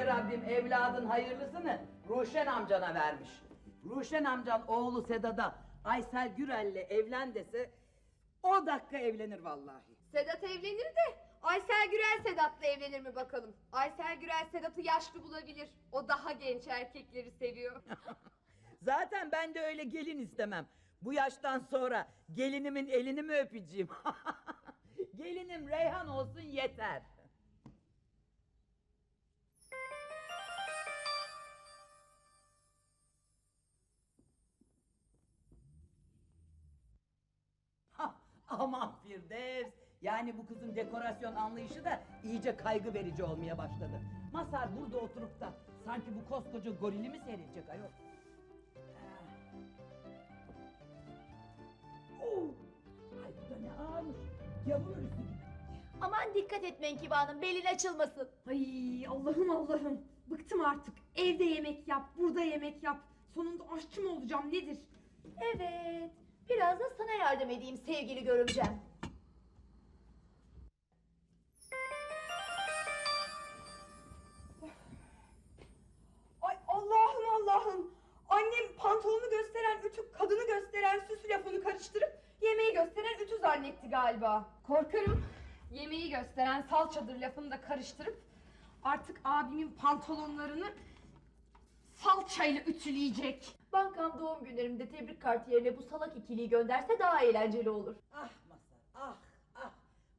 Yüce Rabbim evladın hayırlısını Ruşen amcana vermiş. Ruşen amcan oğlu Sedat'a Aysel Gürel'le evlen dese o dakika evlenir vallahi. Sedat evlenir de Aysel Gürel Sedat'la evlenir mi bakalım? Aysel Gürel Sedat'ı yaşlı bulabilir. O daha genç erkekleri seviyor. Zaten ben de öyle gelin istemem. Bu yaştan sonra gelinimin elini mi öpeceğim? Gelinim Reyhan olsun yeter. Aman Firdevs. Yani bu kızın dekorasyon anlayışı da iyice kaygı verici olmaya başladı. Masar burada oturup da sanki bu koskoca gorili mi seyredecek ayol? Oo! Ay bu da ne ağırmış. Gavur ölüsü gibi. Aman dikkat et Menkıbe Hanım belin açılmasın. Ay Allah'ım Allah'ım. Bıktım artık. Evde yemek yap, burada yemek yap. Sonunda aşçı mı olacağım nedir? Evet biraz da sana yardım edeyim sevgili görümcem. Ay Allah'ım Allah'ım. Annem pantolonu gösteren ütü, kadını gösteren süs lafını karıştırıp yemeği gösteren ütü zannetti galiba. Korkarım yemeği gösteren salçadır lafını da karıştırıp artık abimin pantolonlarını salçayla ütüleyecek. Bankam doğum günlerimde tebrik kartı yerine bu salak ikiliyi gönderse daha eğlenceli olur. Ah Masar ah ah.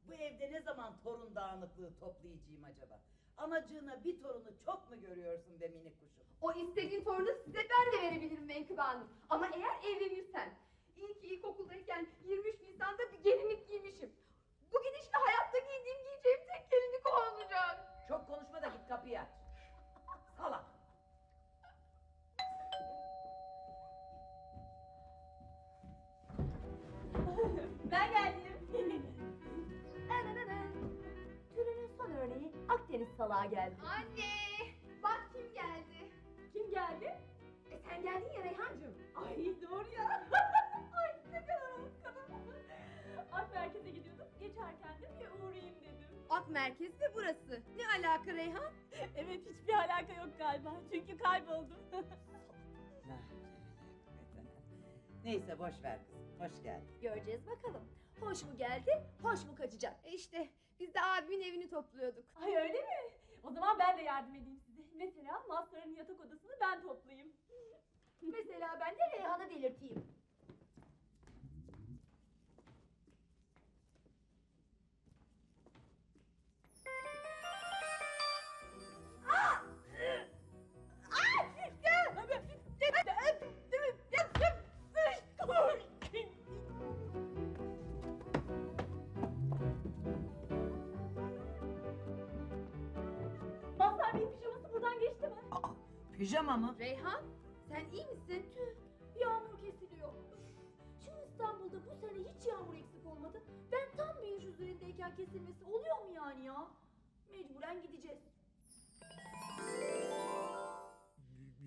Bu evde ne zaman torun dağınıklığı toplayacağım acaba? Anacığına bir torunu çok mu görüyorsun be minik kuşum? O istediğin torunu size ben de verebilirim Menkıbe Hanım. Ama eğer evlenirsen. İyi ki ilkokuldayken 23 Nisan'da Salağı geldi. Anne! Bak kim geldi. Kim geldi? E sen geldin ya Reyhancığım. Ay doğru ya. Ay ne kadar hoş kadın. Ak merkeze gidiyordum. Geçerken de bir uğrayayım dedim. Ak merkez ve burası. Ne alaka Reyhan? Evet hiçbir alaka yok galiba. Çünkü kayboldum. Neyse boş ver kızım. Hoş geldin. Göreceğiz bakalım. Hoş mu geldi, hoş mu kaçacak? E işte biz de abimin evini topluyorduk. Ay öyle mi? O zaman ben de yardım edeyim size. Mesela Mazhar'ın yatak odasını ben toplayayım. Mesela ben de Reyhan'ı delirteyim. Pijama mı? Reyhan sen iyi misin? Tüh, yağmur kesiliyor. Üf, Şu İstanbul'da bu sene hiç yağmur eksik olmadı. Ben tam bir iş üzerindeyken kesilmesi oluyor mu yani ya? Mecburen gideceğiz.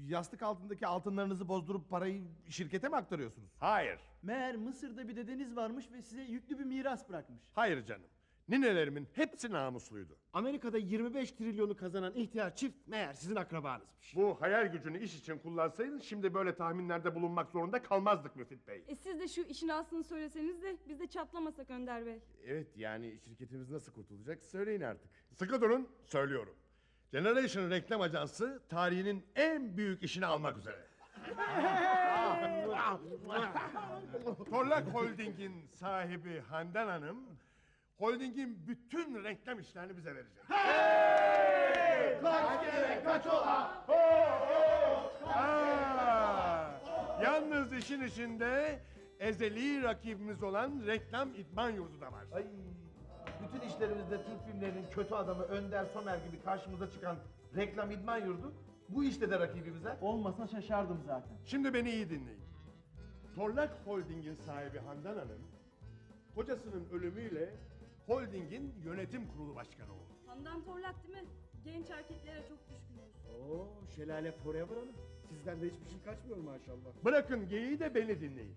Yastık altındaki altınlarınızı bozdurup parayı şirkete mi aktarıyorsunuz? Hayır, Meğer Mısır'da bir dedeniz varmış ve size yüklü bir miras bırakmış. hayır canım. Ninelerimin hepsi namusluydu. Amerika'da 25 trilyonu kazanan ihtiyar çift meğer sizin akrabanızmış. Bu hayal gücünü iş için kullansaydın şimdi böyle tahminlerde bulunmak zorunda kalmazdık Müfit Bey. E siz de şu işin aslını söyleseniz de biz de çatlamasak Önder Bey. Evet yani şirketimiz nasıl kurtulacak söyleyin artık. Sıkı durun, söylüyorum. Generation Reklam Ajansı tarihinin en büyük işini almak üzere. Torlak Holding'in sahibi Handan Hanım, Holding'in bütün reklam işlerini bize verecek. Kaç kere kaç ola? Aa, yalnız işin içinde ezeli rakibimiz olan reklam idman yurdu da var. Ay, bütün işlerimizde Türk filmlerinin kötü adamı Önder Somer gibi karşımıza çıkan reklam idman yurdu bu işte de rakibimize. Olmasa şaşardım zaten. Şimdi beni iyi dinleyin. Torlak Holding'in sahibi Handan Hanım, kocasının ölümüyle holdingin yönetim kurulu başkanı oldu. Handan Torlak değil mi? Genç erkeklere çok düşkünüz. Oo şelale forever hanım. Sizden de hiçbir şey kaçmıyor maşallah. Bırakın geyiği de beni dinleyin.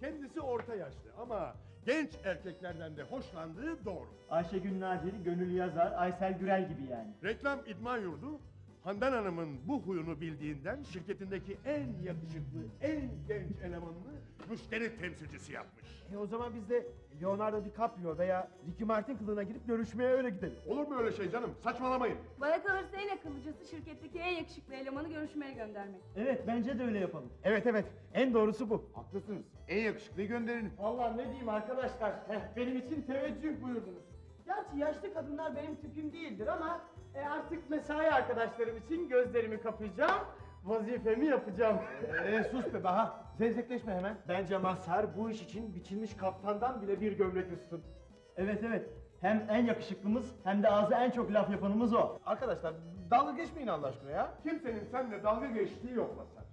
Kendisi orta yaşlı ama genç erkeklerden de hoşlandığı doğru. Ayşegül Naceli, Gönül Yazar, Aysel Gürel gibi yani. Reklam idman yurdu Handan Hanım'ın bu huyunu bildiğinden şirketindeki en yakışıklı, en genç elemanını müşteri temsilcisi yapmış. E o zaman biz de Leonardo DiCaprio veya Ricky Martin kılığına girip görüşmeye öyle gidelim. Olur mu öyle şey canım? Saçmalamayın. Bana kalırsa en akıllıcası şirketteki en yakışıklı elemanı görüşmeye göndermek. Evet bence de öyle yapalım. Evet evet en doğrusu bu. Haklısınız. En yakışıklıyı gönderin. Vallahi ne diyeyim arkadaşlar. Heh, benim için teveccüh buyurdunuz. Gerçi yaşlı kadınlar benim tipim değildir ama e, artık mesai arkadaşlarım için gözlerimi kapayacağım. Vazifemi yapacağım. Ee, sus be Baha. Zevzekleşme hemen. Bence Mazhar bu iş için biçilmiş kaftandan bile bir gömlek üstün. Evet evet. Hem en yakışıklımız hem de ağzı en çok laf yapanımız o. Arkadaşlar dalga geçmeyin Allah aşkına ya. Kimsenin seninle dalga geçtiği yok Masar.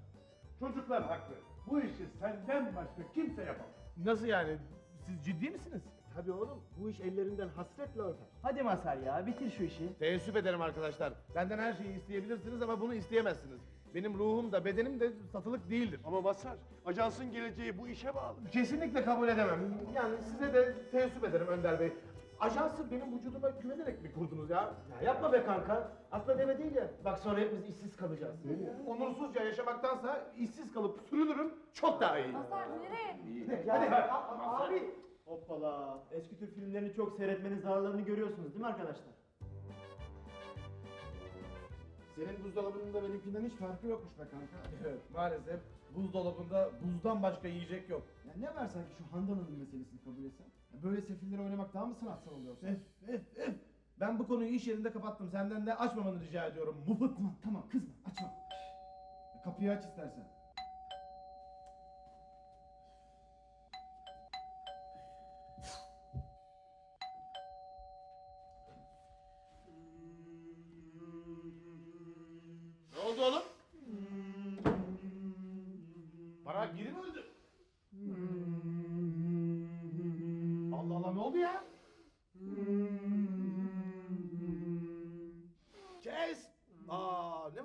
Çocuklar haklı. Bu işi senden başka kimse yapamaz. Nasıl yani? Siz ciddi misiniz? Tabii oğlum bu iş ellerinden hasretle öper. Hadi Mazhar ya bitir şu işi. Teessüp ederim arkadaşlar. Benden her şeyi isteyebilirsiniz ama bunu isteyemezsiniz. Benim ruhum da bedenim de satılık değildir. Ama Masar, ajansın geleceği bu işe bağlı. Kesinlikle kabul edemem. Yani size de teessüp ederim Önder Bey. Ajansı benim vücuduma güvenerek mi kurdunuz ya? Ya yapma be kanka. Atla deme değil ya. Bak sonra hepimiz işsiz kalacağız. Onursuzca yaşamaktansa işsiz kalıp sürünürüm çok daha iyi. Mazhar nereye? Hadi. Abi. Hoppala. Eski Türk filmlerini çok seyretmenin zararlarını görüyorsunuz değil mi arkadaşlar? Senin buzdolabının da benimkinden hiç farkı yokmuş be kanka. Evet, maalesef buzdolabında buzdan başka yiyecek yok. Ya ne var sanki şu Handan Hanım meselesini kabul etsen? Ya böyle sefilleri oynamak daha mı sanatsal oluyor? Öf. Ben bu konuyu iş yerinde kapattım. Senden de açmamanı rica ediyorum. Mufut. Tamam tamam kızma açma. Kapıyı aç istersen.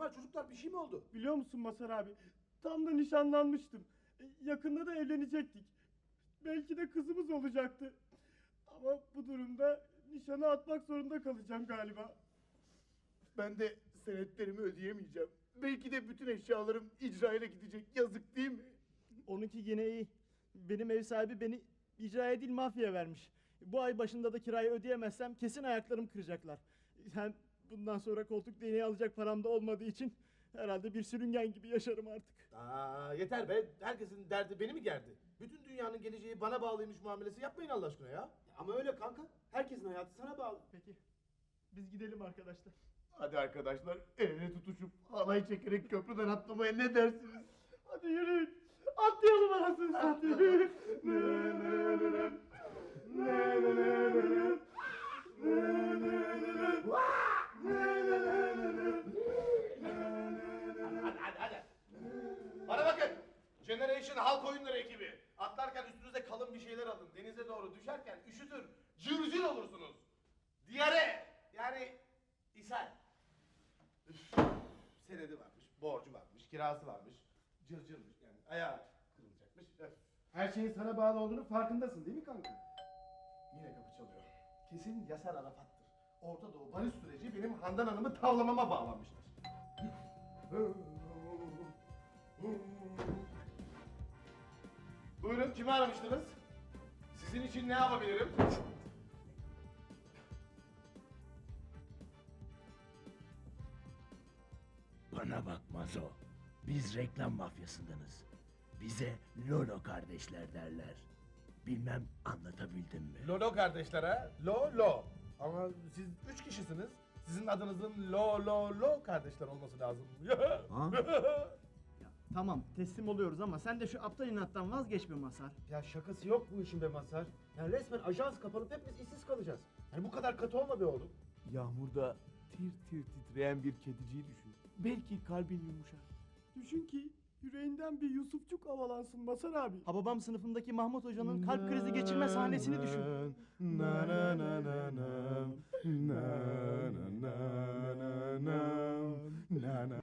Var çocuklar bir şey mi oldu? Biliyor musun Masar abi? Tam da nişanlanmıştım. E, Yakında da evlenecektik. Belki de kızımız olacaktı. Ama bu durumda nişanı atmak zorunda kalacağım galiba. Ben de senetlerimi ödeyemeyeceğim. Belki de bütün eşyalarım icrayla gidecek. Yazık değil mi? Onunki yine iyi. Benim ev sahibi beni icraya değil mafya vermiş. Bu ay başında da kirayı ödeyemezsem kesin ayaklarım kıracaklar. Hem bundan sonra koltuk değneği alacak param da olmadığı için herhalde bir sürüngen gibi yaşarım artık. Aa yeter be. Herkesin derdi beni mi gerdi? Bütün dünyanın geleceği bana bağlıymış muamelesi yapmayın Allah aşkına ya. Ama öyle kanka. Herkesin hayatı sana bağlı. Peki. Biz gidelim arkadaşlar. Hadi arkadaşlar el ele tutuşup halay çekerek köprüden atlamaya ne dersiniz? Hadi yürüyün. Atlayalım anasını satayım. Hadi hadi hadi. Bana bakın. Generation Halk Oyunları ekibi. Atlarken üstünüze kalın bir şeyler alın. Denize doğru düşerken üşütür. Cırcır olursunuz. Diyare. Yani ishal. Üf. Senedi varmış, borcu varmış, kirası varmış. Cırcırmış yani. Ayağı kırılacakmış. Öf. Her şeyin sana bağlı olduğunu farkındasın değil mi kanka? Yine kapı çalıyor. Kesin Yasar Arafat'tır. Orta Doğu barış süreci benim Handan Hanım'ı tavlamama bağlanmıştır. Buyurun kimi aramıştınız? Sizin için ne yapabilirim? Bana bak Mazo. Biz reklam mafyasındanız. Bize Lolo kardeşler derler. Bilmem anlatabildim mi? Lolo kardeşlere Lo Lo. Ama siz üç kişisiniz. Sizin adınızın Lo Lo Lo kardeşler olması lazım. Tamam teslim oluyoruz ama sen de şu aptal inattan vazgeç be Masar. Ya şakası yok bu işin be Mazhar. Ya resmen ajans kapanıp hepimiz işsiz kalacağız. Yani bu kadar katı olma be oğlum. Yağmurda tir tir titreyen bir kediciyi düşün. Belki kalbin yumuşar. Düşün ki yüreğinden bir Yusufçuk havalansın Masar abi. Hababam sınıfındaki Mahmut Hoca'nın kalp krizi geçirme sahnesini düşün. Na na na na na. Na na na na na na.